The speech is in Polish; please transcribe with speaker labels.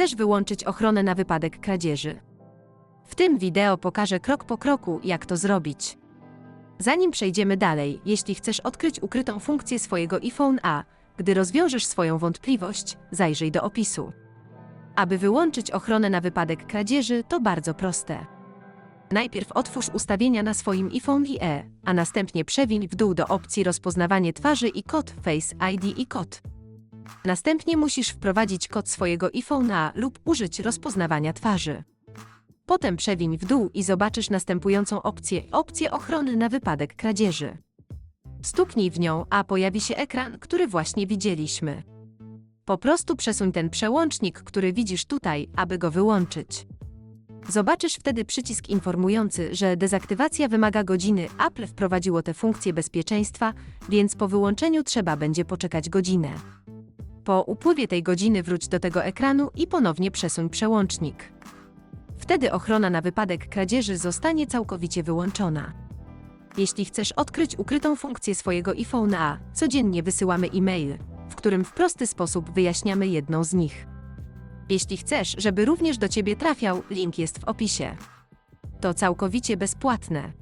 Speaker 1: chcesz wyłączyć ochronę na wypadek kradzieży. W tym wideo pokażę krok po kroku, jak to zrobić. Zanim przejdziemy dalej, jeśli chcesz odkryć ukrytą funkcję swojego iPhone A, gdy rozwiążesz swoją wątpliwość, zajrzyj do opisu. Aby wyłączyć ochronę na wypadek kradzieży, to bardzo proste. Najpierw otwórz ustawienia na swoim iPhone IE, a następnie przewiń w dół do opcji rozpoznawanie twarzy i kod Face ID i kod. Następnie musisz wprowadzić kod swojego iPhone'a lub użyć rozpoznawania twarzy. Potem przewiń w dół i zobaczysz następującą opcję opcję ochrony na wypadek kradzieży. Stuknij w nią, a pojawi się ekran, który właśnie widzieliśmy. Po prostu przesuń ten przełącznik, który widzisz tutaj, aby go wyłączyć. Zobaczysz wtedy przycisk informujący, że dezaktywacja wymaga godziny. Apple wprowadziło tę funkcję bezpieczeństwa, więc po wyłączeniu trzeba będzie poczekać godzinę. Po upływie tej godziny wróć do tego ekranu i ponownie przesuń przełącznik. Wtedy ochrona na wypadek kradzieży zostanie całkowicie wyłączona. Jeśli chcesz odkryć ukrytą funkcję swojego iPhone'a, codziennie wysyłamy e-mail, w którym w prosty sposób wyjaśniamy jedną z nich. Jeśli chcesz, żeby również do Ciebie trafiał, link jest w opisie. To całkowicie bezpłatne.